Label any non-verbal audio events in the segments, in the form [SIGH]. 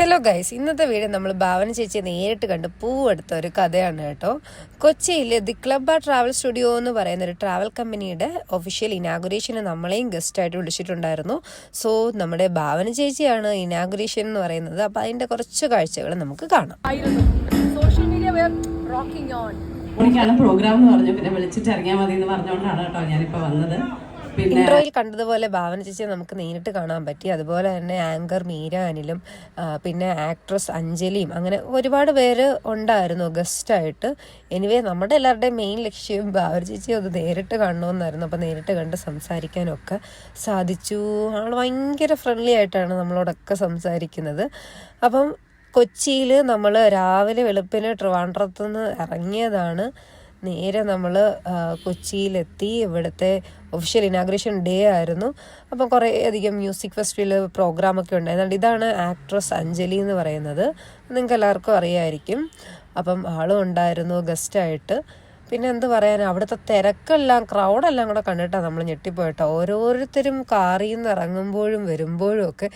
Hello guys ഇന്നത്തെ video നമ്മൾ ഭാവന ചേച്ചിയെ നേരിട്ട് കണ്ട് പൂവെടുത്ത ഒരു കഥയാണ് കേട്ടോ. കൊച്ചിയിൽ ദി ക്ലബ് ആ ട്രാവൽ സ്റ്റുഡിയോ എന്ന് പറയുന്ന ഒരു ട്രാവൽ കമ്പനിയുടെ ഒഫീഷ്യൽ ഇനാഗുറേഷന് നമ്മളെയും ഗസ്റ്റായിട്ട് വിളിച്ചിട്ടുണ്ടായിരുന്നു. സോ നമ്മുടെ ഭാവന ചേച്ചിയാണ് ഇനാഗുറേഷൻ എന്ന് പറയുന്നത്. അപ്പോൾ അതിന്റെ കുറച്ച് കാഴ്ചകൾ നമുക്ക് കാണാം. Social media rocking on program എന്ന് പറഞ്ഞു പിന്നെ വിളിച്ചിട്ട് ഇറങ്ങിയാൽ മതി എന്ന് പറഞ്ഞുകൊണ്ടാണ് കേട്ടോ ഞാനിപ്പോ വന്നത്. ഇൻട്രോയിൽ കണ്ടതുപോലെ ഭാവന ചേച്ചിയെ നമുക്ക് നേരിട്ട് കാണാൻ പറ്റി. അതുപോലെ തന്നെ ആങ്കർ മീര അനിലും പിന്നെ ആക്ട്രസ് അഞ്ജലിയും അങ്ങനെ ഒരുപാട് പേര് ഉണ്ടായിരുന്നു ഗസ്റ്റായിട്ട് എനിവേ നമ്മുടെ എല്ലാവരുടെയും മെയിൻ ലക്ഷ്യം ഭാവന ചേച്ചിയെ ഒന്ന് നേരിട്ട് കാണണമെന്നായിരുന്നു അപ്പോൾ നേരിട്ട് കണ്ട് സംസാരിക്കാനൊക്കെ സാധിച്ചു. ആൾ ഭയങ്കര ഫ്രണ്ട്ലി ആയിട്ടാണ് നമ്മളോടൊക്കെ സംസാരിക്കുന്നത്. അപ്പം കൊച്ചിയിൽ നമ്മൾ രാവിലെ വെളുപ്പിന് ട്രിവാൻഡ്രത്തുനിന്ന് ഇറങ്ങിയതാണ്. നേരെ നമ്മൾ കൊച്ചിയിലെത്തി. ഇവിടുത്തെ ഒഫീഷ്യൽ ഇനാഗ്രേഷൻ ഡേ ആയിരുന്നു. അപ്പം കുറേ അധികം മ്യൂസിക് ഫെസ്റ്റിവൽ പ്രോഗ്രാമൊക്കെ ഉണ്ടായിരുന്നു. ഇതാണ് ആക്ട്രസ് അഞ്ജലി എന്ന് പറയുന്നത്. നിങ്ങൾക്ക് എല്ലാവർക്കും അറിയായിരിക്കും. അപ്പം ആളും ഉണ്ടായിരുന്നു ഗസ്റ്റായിട്ട് പിന്നെ എന്ത് പറയാൻ അവിടുത്തെ തിരക്കെല്ലാം ക്രൗഡെല്ലാം കൂടെ കണ്ടിട്ടാണ് നമ്മൾ ഞെട്ടിപ്പോയിട്ടോ. ഓരോരുത്തരും കാറിൽ നിന്ന് ഇറങ്ങുമ്പോഴും വരുമ്പോഴും ഒക്കെ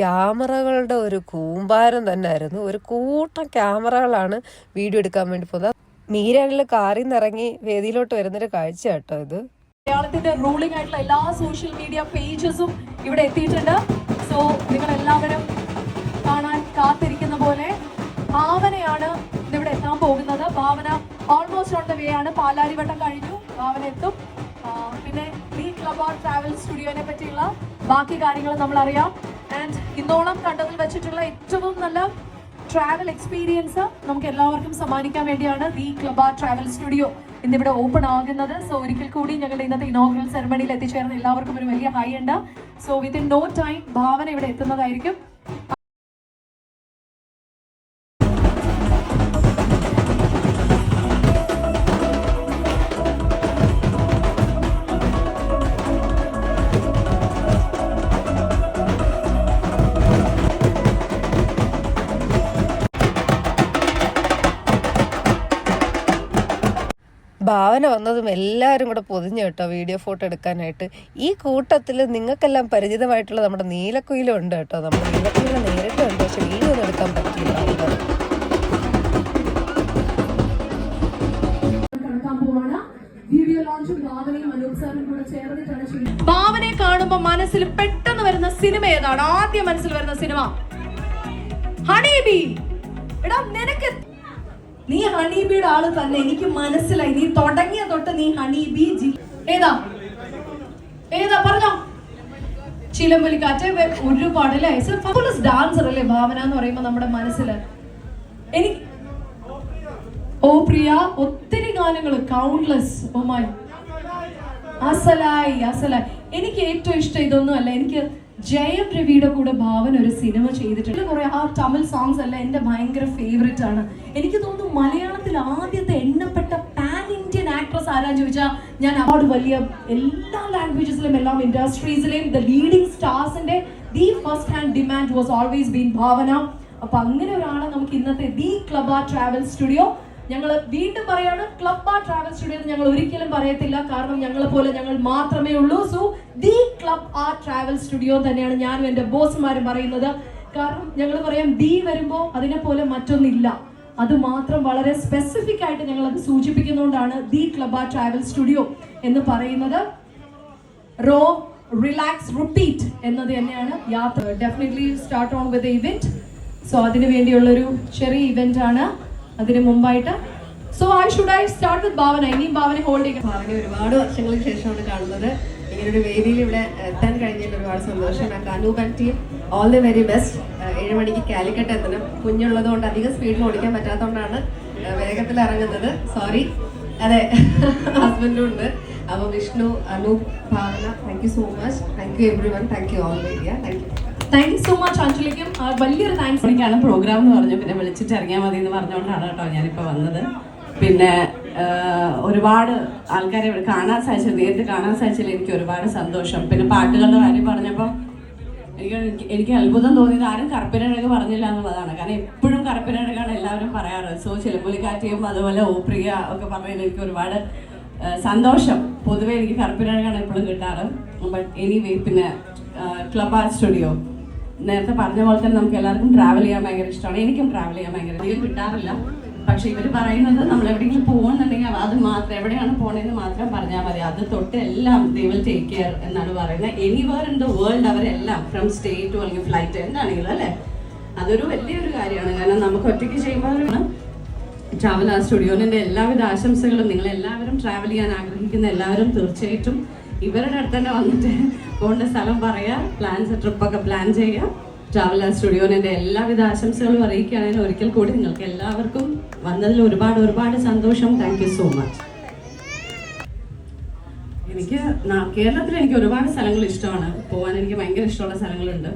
ക്യാമറകളുടെ ഒരു കൂമ്പാരം തന്നെ ആയിരുന്നു. ഒരു കൂട്ടം ക്യാമറകളാണ് വീഡിയോ എടുക്കാൻ വേണ്ടി പോകുന്നത്. മീരാനിൽ കാറിൽ നിറങ്ങി വേദിയിലോട്ട് വരുന്നൊരു കാഴ്ച കേട്ടോ ഇത്. മലയാളത്തിന്റെ റൂളിംഗ് ആയിട്ടുള്ള എല്ലാ സോഷ്യൽ മീഡിയ പേജസും ഇവിടെ എത്തിയിട്ടുണ്ട്. സോ നിങ്ങൾ എല്ലാവരും കാണാൻ കാത്തിരിക്കുന്ന പോലെ ഭാവനയാണ് ഇവിടെ എത്താൻ പോകുന്നത്. Bhavana almost on the way ആണ്. പാലാരിവട്ടം കഴിഞ്ഞു. ഭാവന എത്തും. പിന്നെ ദി ക്ലബ് ഓർ ട്രാവൽ സ്റ്റുഡിയോനെ പറ്റിയുള്ള ബാക്കി കാര്യങ്ങൾ നമ്മൾ അറിയാം ആൻഡ് ഇന്നോളം കണ്ടതിൽ വെച്ചിട്ടുള്ള ഏറ്റവും നല്ല ട്രാവൽ എക്സ്പീരിയൻസ് നമുക്ക് എല്ലാവർക്കും സമ്മാനിക്കാൻ വേണ്ടിയാണ് ദി ക്ലബ ട്രാവൽ സ്റ്റുഡിയോ ഇന്നിവിടെ ഓപ്പൺ ആകുന്നത്. സോ ഒരിക്കൽ കൂടി ഞങ്ങളുടെ ഇന്നത്തെ ഇനോഗ്രൽ സെറമണിയിൽ എത്തിച്ചേർന്ന എല്ലാവർക്കും ഒരു വലിയ ഹൈ ഉണ്ട്. So within no time Bhavana ഇവിടെ എത്തുന്നതായിരിക്കും. ഭാവന വന്നതും എല്ലാവരും കൂടെ പൊതിഞ്ഞു കേട്ടോ വീഡിയോ ഫോട്ടോ എടുക്കാനായിട്ട്. ഈ കൂട്ടത്തിൽ നിങ്ങൾക്കെല്ലാം പരിചിതമായിട്ടുള്ള നമ്മുടെ നീലക്കുയിലും ഉണ്ട് കേട്ടോ. നമ്മുടെ നീലക്കുയിലെ നേരിട്ട് ഉണ്ട് പക്ഷെ വീഡിയോ ഒന്നും എടുക്കാൻ പറ്റിയില്ല. ലോഞ്ചും ഭാവനയും കാണുമ്പോൾ മനസ്സിൽ പെട്ടെന്ന് വരുന്ന സിനിമ ഏതാണ്? ആദ്യം മനസ്സിൽ വരുന്ന സിനിമ? ഹണീബി! എടാ നിനക്ക് നീ ഹണീബിയുടെ ആൾ തന്നെ. എനിക്ക് മനസ്സിലായി. നീ തുടങ്ങിയ തൊട്ട് നീ ഹണീബി ജി ഏതാ? ഏതാ? പറഞ്ഞോ. ചിലമ്പലിക്കാറ്റ് ഒരുപാട് അല്ലേ? ഡാൻസർ അല്ലേ ഭാവന എന്ന് പറയുമ്പോ നമ്മുടെ മനസ്സിൽ എനിക്ക് ഓ പ്രിയ ഒത്തിരി ഗാനങ്ങൾ കൗണ്ട്ലെസ് ഓ മൈ അസലായി അസലായി. എനിക്ക് ഏറ്റവും ഇഷ്ടം ഇതൊന്നും അല്ല. എനിക്ക് ജയം രവിയുടെ കൂടെ ഭാവൻ ഒരു സിനിമ ചെയ്തിട്ടുണ്ട്. കുറെ ആ തമിഴ് സോങ്സ് അല്ല എന്റെ ഭയങ്കര ഫേവറേറ്റ് ആണ്. എനിക്ക് തോന്നുന്നു മലയാളത്തിൽ ആദ്യത്തെ എണ്ണപ്പെട്ട ആക്ട്രസ് ആരാന്ന് ചോദിച്ചാൽ ഞാൻ അവാർഡ് വലിയ എല്ലാ ലാംഗ്വേജസിലും എല്ലാം ഇൻഡസ്ട്രീസിലെയും the leading സ്റ്റാർസിന്റെ the first hand demand was always been Bhavana അപ്പൊ അങ്ങനെ ഒരാളെ നമുക്ക് ഇന്നത്തെ ദി ക്ലബ ട്രാവൽ സ്റ്റുഡിയോ ഞങ്ങൾ വീണ്ടും പറയാണ് ക്ലബ് ആ ട്രാവൽ സ്റ്റുഡിയോ ഞങ്ങൾ ഒരിക്കലും പറയത്തില്ല. കാരണം ഞങ്ങളെ പോലെ ഞങ്ങൾ മാത്രമേ ഉള്ളൂ. സോ ദി ക്ലബ് ആ ട്രാവൽ സ്റ്റുഡിയോ തന്നെയാണ് ഞാനും എന്റെ ബോസ്മാരും പറയുന്നത്. കാരണം ഞങ്ങൾ പറയാം ദി വരുമ്പോൾ അതിനെ പോലെ മറ്റൊന്നില്ല. അത് മാത്രം വളരെ സ്പെസിഫിക് ആയിട്ട് ഞങ്ങൾ അത് സൂചിപ്പിക്കുന്നതുകൊണ്ടാണ് ദി ക്ലബ ട്രാവൽ സ്റ്റുഡിയോ എന്ന് പറയുന്നത്. റോ റിലാക്സ് റിപ്പീറ്റ് എന്നത് തന്നെയാണ് യാത്ര. Definitely start on with event so അതിനു വേണ്ടിയുള്ളൊരു ചെറിയ ഇവന്റ് ആണ് അതിന് മുമ്പായിട്ട്. So I should I start with Bhavana ഇനിയും ഭാവന ഹോൾഡ് ചെയ്യുക ഭാവന ഒരുപാട് വർഷങ്ങൾക്ക് ശേഷമാണ് കാണുന്നത്. ഇങ്ങനൊരു വേദിയിൽ ഇവിടെ എത്താൻ കഴിഞ്ഞതിൽ ഒരുപാട് സന്തോഷം. Anoop and team all the very best ഏഴ് മണിക്ക് കാലിക്കറ്റ് എത്തണം. കുഞ്ഞുള്ളത് കൊണ്ട് അധികം സ്പീഡിൽ ഓടിക്കാൻ പറ്റാത്തതുകൊണ്ടാണ് വേഗത്തിൽ ഇറങ്ങുന്നത്. സോറി അതെ [LAUGHS] ഹസ്ബൻഡും ഉണ്ട്. അപ്പോൾ Vishnu Anoop Bhavana thank you so much thank you everyone thank you all India thank you thank you so much അഞ്ജലിക്കും വലിയൊരു താങ്ക്സ് എനിക്കാണ് പ്രോഗ്രാം എന്ന് പറഞ്ഞു. പിന്നെ വിളിച്ചിട്ട് ഇറങ്ങിയാൽ മതി എന്ന് പറഞ്ഞുകൊണ്ടാണ് കേട്ടോ ഞാനിപ്പോൾ വന്നത്. പിന്നെ ഒരുപാട് ആൾക്കാരെ കാണാൻ സാധിച്ചത് നേരിട്ട് കാണാൻ സാധിച്ചതിൽ എനിക്ക് ഒരുപാട് സന്തോഷം. പിന്നെ പാട്ടുകളുടെ കാര്യം പറഞ്ഞപ്പോൾ എനിക്ക് എനിക്ക് അത്ഭുതം തോന്നിയത് ആരും കറുപ്പിനഴക് പറഞ്ഞില്ല എന്നുള്ളതാണ്. കാരണം എപ്പോഴും കറുപ്പിനഴകാണ് എല്ലാവരും പറയാറ്. സോ ചിലമ്പുലിക്കാറ്റിയും അതുപോലെ ഓപ്രിയ ഒക്കെ പറഞ്ഞതിൽ എനിക്ക് ഒരുപാട് സന്തോഷം. പൊതുവേ എനിക്ക് കറുപ്പിനഴകാണ് എപ്പോഴും കിട്ടാറ്. ബട്ട് എനിവേ പിന്നെ ക്ലബ് ആർട്ട് സ്റ്റുഡിയോ. നേരത്തെ പറഞ്ഞ പോലെ തന്നെ നമുക്ക് എല്ലാവർക്കും ട്രാവൽ ചെയ്യാൻ ഭയങ്കര ഇഷ്ടമാണ്. എനിക്കും ട്രാവൽ ചെയ്യാൻ ഭയങ്കര കിട്ടാറില്ല. പക്ഷെ ഇവർ പറയുന്നത് നമ്മൾ എവിടെയെങ്കിലും പോകുന്നുണ്ടെങ്കിൽ അത് മാത്രം എവിടെയാണ് പോണെന്ന് മാത്രം പറഞ്ഞാൽ മതി. അത് തൊട്ട് എല്ലാം ദേ വിൽ ടേക്ക് കെയർ എന്നാണ് പറയുന്നത്. എനിവേർ ഇൻ ദ വേൾഡ് അവരെല്ലാം ഫ്രം സ്റ്റേറ്റ് അല്ലെങ്കിൽ ഫ്ലൈറ്റ് എന്താണെങ്കിലും അല്ലേ? അതൊരു വലിയൊരു കാര്യമാണ്. കാരണം നമുക്ക് ഒറ്റയ്ക്ക് ചെയ്യുമ്പോൾ ട്രാവൽ ആ സ്റ്റുഡിയോനിന്റെ എല്ലാവിധ ആശംസകളും നിങ്ങൾ എല്ലാവരും ട്രാവൽ ചെയ്യാൻ ആഗ്രഹിക്കുന്ന എല്ലാവരും തീർച്ചയായിട്ടും ഇവരുടെ അടുത്ത് തന്നെ വന്നിട്ട് പോകേണ്ട സ്ഥലം പറയുക പ്ലാൻസ് ട്രിപ്പൊക്കെ പ്ലാൻ ചെയ്യുക ട്രാവൽ ആ സ്റ്റുഡിയോനിന്റെ എല്ലാവിധ ആശംസകളും അറിയിക്കുകയാണെങ്കിൽ ഒരിക്കൽ കൂടി നിങ്ങൾക്ക് എല്ലാവർക്കും വന്നതിൽ ഒരുപാട് ഒരുപാട് സന്തോഷം. താങ്ക് യു സോ മച്ച് എനിക്ക് കേരളത്തിൽ എനിക്ക് ഒരുപാട് സ്ഥലങ്ങൾ ഇഷ്ടമാണ്. പോകാൻ എനിക്ക് ഭയങ്കര ഇഷ്ടമുള്ള സ്ഥലങ്ങളുണ്ട്.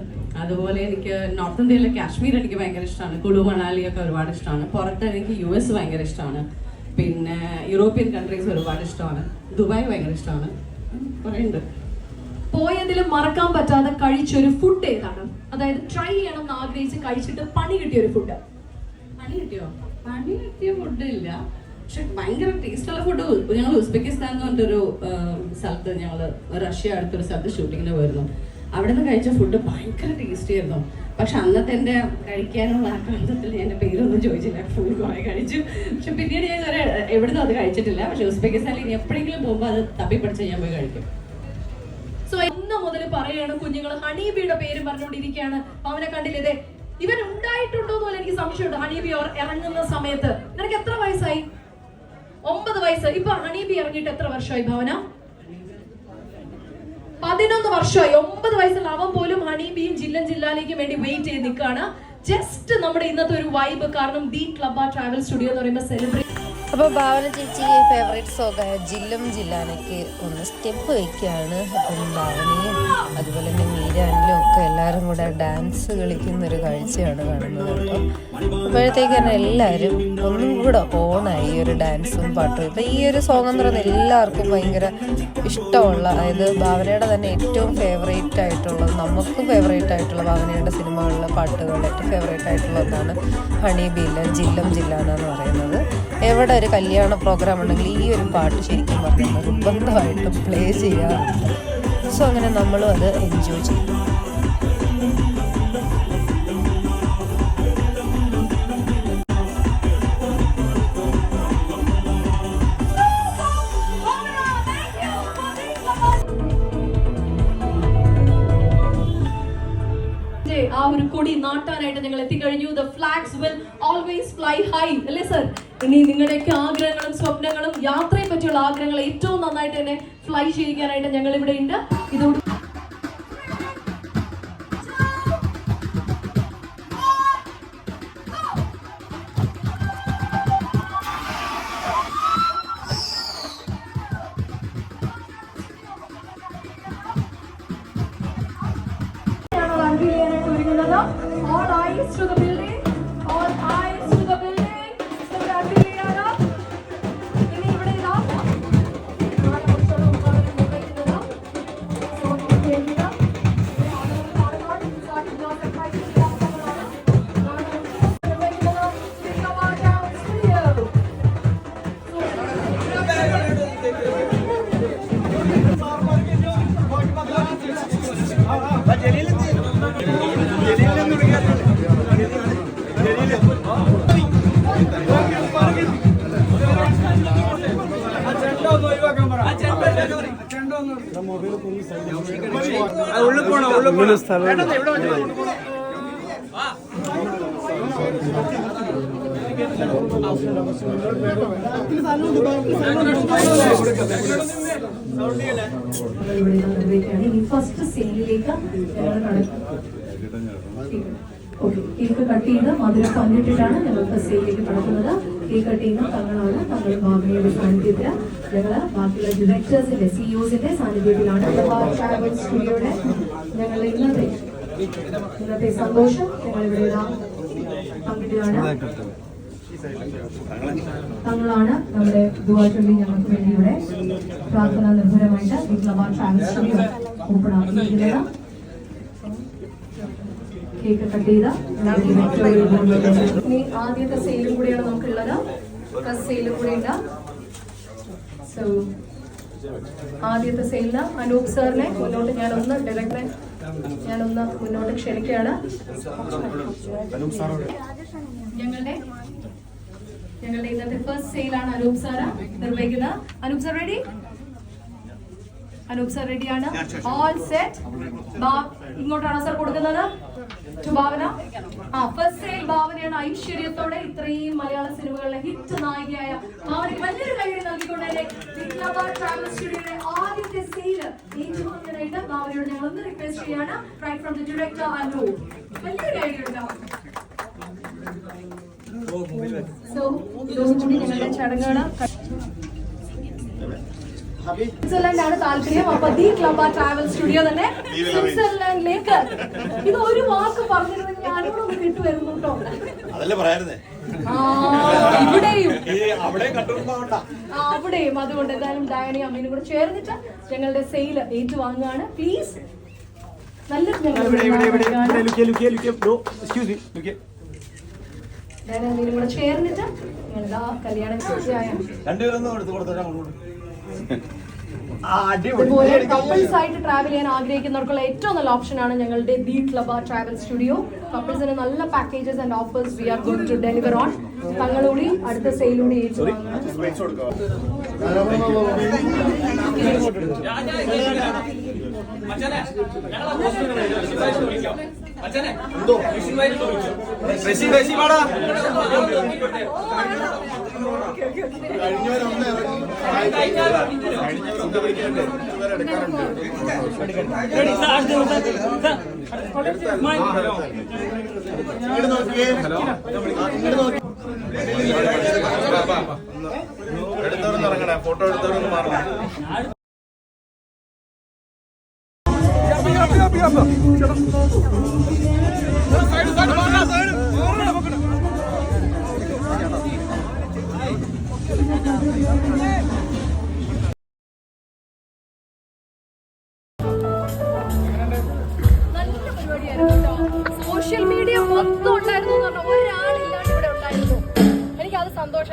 അതുപോലെ എനിക്ക് നോർത്ത് ഇന്ത്യയിലെ കാശ്മീർ എനിക്ക് ഭയങ്കര ഇഷ്ടമാണ്. കുളു മണാലി ഒക്കെ ഒരുപാട് ഇഷ്ടമാണ്. പുറത്ത് എനിക്ക് യു എസ് ഭയങ്കര ഇഷ്ടമാണ്. പിന്നെ യൂറോപ്യൻ കൺട്രീസ് ഒരുപാട് ഇഷ്ടമാണ്. ദുബായ് ഭയങ്കര ഇഷ്ടമാണ്. കുറേ ഉണ്ട്. പോയതിലും മറക്കാൻ പറ്റാതെ കഴിച്ചൊരു ഫുഡ് ഏതാണ്? അതായത് ട്രൈ ചെയ്യണം എന്ന് ആഗ്രഹിച്ച് കഴിച്ചിട്ട് പണി കിട്ടിയ ഒരു ഫുഡ് പണി കിട്ടിയോ? പണി കിട്ടിയ ഫുഡ് ഇല്ല പക്ഷെ ഭയങ്കര ടേസ്റ്റുള്ള ഫുഡ് ഞങ്ങൾ ഉസ്ബെക്കിസ്ഥാൻ എന്ന് പറഞ്ഞിട്ടൊരു സ്ഥലത്ത് ഞങ്ങൾ റഷ്യ അടുത്തൊരു സ്ഥലത്ത് ഷൂട്ടിങ്ങിന് പോയിരുന്നു. അവിടെ നിന്ന് കഴിച്ച ഫുഡ് ഭയങ്കര ടേസ്റ്റി ആയിരുന്നു. പക്ഷെ അന്നത്തെ എന്റെ കഴിക്കാനുള്ള ആ ഞാൻ എന്റെ പേരൊന്നും ചോദിച്ചില്ല. ഫുൾ കുറേ കഴിച്ചു. പക്ഷെ പിന്നീട് ഞാൻ വരെ എവിടുന്നും അത് കഴിച്ചിട്ടില്ല. പക്ഷെ ഉസ്ബെക്കിസ്ഥാനിൽ ഇനി എപ്പോഴെങ്കിലും പോകുമ്പോൾ അത് തപ്പിപ്പടിച്ച് ഞാൻ പോയി കഴിക്കും. സോ ഇന്ന് മുതൽ പറയുകയാണ് കുഞ്ഞുങ്ങൾ ഹണീബിയുടെ പേര് പറഞ്ഞുകൊണ്ടിരിക്കുകയാണ്. അവനെ കണ്ടില്ലേ? ഇവൻ ഉണ്ടായിട്ടുണ്ടോ എന്ന് എനിക്ക് സംശയമുണ്ട്. ഹണീബി ഓർ- ഇറങ്ങുന്ന സമയത്ത് നിനക്ക് എത്ര വയസ്സായി? ഒമ്പത് വയസ്സ്. ഇപ്പൊ ഹണീബി ഇറങ്ങിയിട്ട് എത്ര വർഷമായി ഭവന? പതിനൊന്ന് വർഷമായി. ഒമ്പത് വയസ്സുള്ള അവൻ പോലും ഹണീബിയും ജില്ലൻ ജില്ലാലേക്കും വേണ്ടി വെയിറ്റ് ചെയ്ത് നിൽക്കുകയാണ്. ജസ്റ്റ് നമ്മുടെ ഇന്നത്തെ ഒരു വൈബ് കാരണം ദി ക്ലബ ട്രാവൽ സ്റ്റുഡിയോ എന്ന് പറയുമ്പോൾ സെലിബ്രേറ്റ് അപ്പോൾ ഭാവന ചേച്ചി ഫേവറേറ്റ് സോങ്ങായ ജില്ലും ജില്ലാനയ്ക്ക് ഒന്ന് സ്റ്റെപ്പ് വയ്ക്കുകയാണ് അപ്പം ഭാവനയും അതുപോലെ തന്നെ മീരാനിലും ഒക്കെ എല്ലാവരും കൂടെ ഡാൻസ് കളിക്കുന്ന ഒരു കാഴ്ചയാണ് കാണുന്നത് അപ്പോൾ അപ്പോഴത്തേക്ക് തന്നെ എല്ലാവരും ഒന്നും കൂടെ ഓണായി ഈ ഒരു ഡാൻസും പാട്ടും. ഇപ്പം ഈ ഒരു സോങ് എന്ന് പറയുന്നത് എല്ലാവർക്കും ഭയങ്കര ഇഷ്ടമുള്ള അതായത് ഭാവനയുടെ തന്നെ ഏറ്റവും ഫേവറേറ്റ് ആയിട്ടുള്ള നമുക്കും ഫേവറേറ്റ് ആയിട്ടുള്ള ഭാവനയുടെ സിനിമകളിലെ പാട്ടുകൾ ഏറ്റവും ഫേവറേറ്റ് ആയിട്ടുള്ളതാണ് ഹണി ബില്ല ജില്ലം ജില്ലാന എന്ന് പറയുന്നത്. എവിടെ ഒരു കല്യാണ പ്രോഗ്രാം ഉണ്ടെങ്കിൽ ഈ ഒരു പാട്ട് ശരിക്കും പറഞ്ഞാൽ നിർബന്ധമായിട്ടും പ്ലേ ചെയ്യാറുണ്ട്. സോ അങ്ങനെ നമ്മളും അത് എൻജോയ് ചെയ്യും. ഒരു കൊടി നാട്ടാനായിട്ട് നിങ്ങൾ എത്തിക്കഴിഞ്ഞു. The flags will always fly high അല്ലേ സർ ഇനി നിങ്ങളുടെയൊക്കെ ആഗ്രഹങ്ങളും സ്വപ്നങ്ങളും യാത്രയെ പറ്റിയുള്ള ആഗ്രഹങ്ങൾ ഏറ്റവും നന്നായിട്ട് തന്നെ ഫ്ലൈ ചെയ്യിക്കാനായിട്ട് ഞങ്ങൾ ഇവിടെ ഉണ്ട്. ഇതോട് ഒരുങ്ങുന്നത്? All eyes to the building. നിർവഹിക്കുകയാണ് ഇനി ഫസ്റ്റ് സെയിലിലേക്ക് ഓക്കെ കേക്ക് കട്ട് ചെയ്ത് മധുരം പങ്കിട്ടിട്ടാണ് ഞങ്ങൾ ഫസ്റ്റ് സെയിലിലേക്ക് കടക്കുന്നത്. കേക്ക് കട്ട് ചെയ്യുന്ന തങ്ങളാണ് തങ്ങൾ ഭാവനയുടെ സാന്നിധ്യത്തിൽ ഞങ്ങൾ ബാക്കിയുള്ള ഡിറക്ടേഴ്സിന്റെ സിഇഒസിന്റെ സാന്നിധ്യത്തിലാണ് ട്രാവൽ സ്റ്റുഡിയോയുടെ ഞങ്ങൾ ഇന്നത്തെ ഇന്നത്തെ സന്തോഷം ഞങ്ങൾ ഇവിടെ പങ്കിടുകയാണ് തങ്ങളാണ് നമ്മുടെ ദുവാചൊല്ലി ഞങ്ങൾക്ക് വേണ്ടിയുടെ പ്രാർത്ഥന നിർഭരമായിട്ട് ഓപ്പൺ ആക്കിയിരിക്കുന്നത് കേക്ക് കട്ട് ചെയ്ത ഇനി ആദ്യത്തെ സെയിലും കൂടിയാണ് നമുക്കുള്ളത്. ഫസ്റ്റ് സെയിലും കൂടി ഉണ്ട് സോ ആദ്യത്തെ സെയിലിന് അനൂപ് സാറിനെ മുന്നോട്ട് ഞാൻ ഒന്ന് ഡയറക്ടറെ ഞാനൊന്ന് മുന്നോട്ട് ക്ഷണിക്കുകയാണ്. ഞങ്ങളുടെ ഞങ്ങളുടെ ഇന്നത്തെ ഫസ്റ്റ് സെയിലാണ് അനൂപ് സാറ നിർവഹിക്കുന്നത്. Anoop sir ready Anoop sir റെഡിയാണ് ഓൾ സെറ്റ് ഇങ്ങോട്ടാണോ സർ കൊടുക്കുന്നത്? ഭാവന? ആ ഫസ്റ്റ് സെയിൽ ഭാവനയാണ് ഐശ്വര്യത്തോടെ ഇത്രയും മലയാള സിനിമകളിലെ ഹിറ്റ് നായികയായ ഭാവനയ്ക്ക് വലിയൊരു കൈയ്യടി നൽകിക്കൊണ്ട് തന്നെ വിക്ലബ ട്രാവൽ സ്റ്റുഡിയോയുടെ ആദ്യത്തെ സെയിൽ ഏറ്റുവാങ്ങാനായിട്ട് ഭാവനയോട് ഞങ്ങൾ ഒന്ന് റിക്വസ്റ്റ് ചെയ്യാണ്. Right from the director Anoop. വലിയൊരു കൈയ്യടി ഉണ്ടാവും സോ ഇതോടുകൂടി ഞങ്ങളുടെ ചടങ്ങുകൾ സ്വിറ്റ്സർലൻഡ് ആണ് താല്പര്യം. അപ്പൊ ദി ക്ലബ് ആ ട്രാവൽ സ്റ്റുഡിയോ തന്നെ സ്വിറ്റ്സർലൻഡിലേക്ക്. ഇത് ഒരു വാക്ക് പറഞ്ഞിരുന്നെങ്കിൽ ഞാനിവിടെ ഒന്ന് കിട്ടുമായിരുന്നു കേട്ടോ. അതല്ലേ പറയായിരുന്നേ ഇവിടെയും. അവിടെയും. അതുകൊണ്ട് എന്തായാലും ഡയണി അമ്മീനും കൂടെ ചേർന്നിട്ട് ഞങ്ങളുടെ സെയിൽ ഏറ്റുവാങ്ങുകയാണ്. പ്ലീസ് നല്ല ഡയണി അമ്മീനും കൂടെ ചേർന്നിട്ട് ഞങ്ങളുടെ ആ കല്യാണം രണ്ടുപേരൊന്നും എടുത്ത് ആ ഇതുപോലെ അടിപൊളി കപ്പിൾസ് ആയിട്ട് ട്രാവൽ ചെയ്യാൻ ആഗ്രഹിക്കുന്നവർക്കുള്ള ഏറ്റവും നല്ല ഓപ്ഷൻ ആണ് ഞങ്ങളുടെ ദി ക്ലബ് ട്രാവൽ സ്റ്റുഡിയോ കപ്പിൾസിന് നല്ല packages and offers we are going to deliver on തങ്ങളൂടി അടുത്ത സെയിലൂടി ഏറ്റുവാങ്ങുന്നു കഴിഞ്ഞവരൊന്ന് ഇറങ്ങി കഴിഞ്ഞവരൊന്ന് വിളിക്കണ്ടേ ഇതുവരെ എടുക്കാറുണ്ട് ഇങ്ങോട്ട് നോക്കിയേ. ഇങ്ങോട്ട് നോക്കി.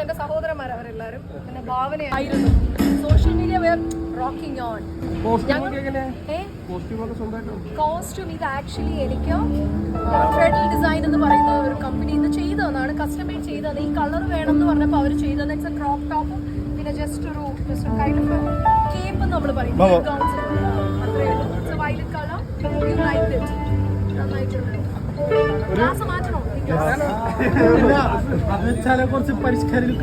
സന്തോഷം എന്റെ സഹോദരന്മാർ അവരെല്ലാരും പിന്നെ ഭാവനയായിരുന്നു. Social media rocking on costume ഇത് ആക്ച്വലി എനിക്ക് ഫ്രെഡൽ ഡിസൈൻ എന്ന് പറയുന്ന ഒരു കമ്പനി ഇത് ചെയ്തതാണ്. കസ്റ്റമൈസ് ചെയ്തത് ഈ കളർ വേണം എന്ന് പറഞ്ഞപ്പോൾ അവർ ചെയ്തത് ഇറ്റ്സ് എ ക്രോപ്പ് ടോപ്പും പിന്നെ ജസ്റ്റ് ഒരു ജസ്റ്റ് കൈൻഡ് ഓഫ് കേപ്പ് നമ്മൾ പറയും. അത്രേ ഉള്ളൂ. It's violet colour you like it നന്നായിട്ടുണ്ട്. മാറ്റണോ കുറച്ച് പരിഷ്കാരം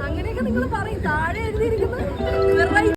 അങ്ങനെയൊക്കെ നിങ്ങൾ പറയും. താഴെ എഴുതിയിരിക്കുന്നത്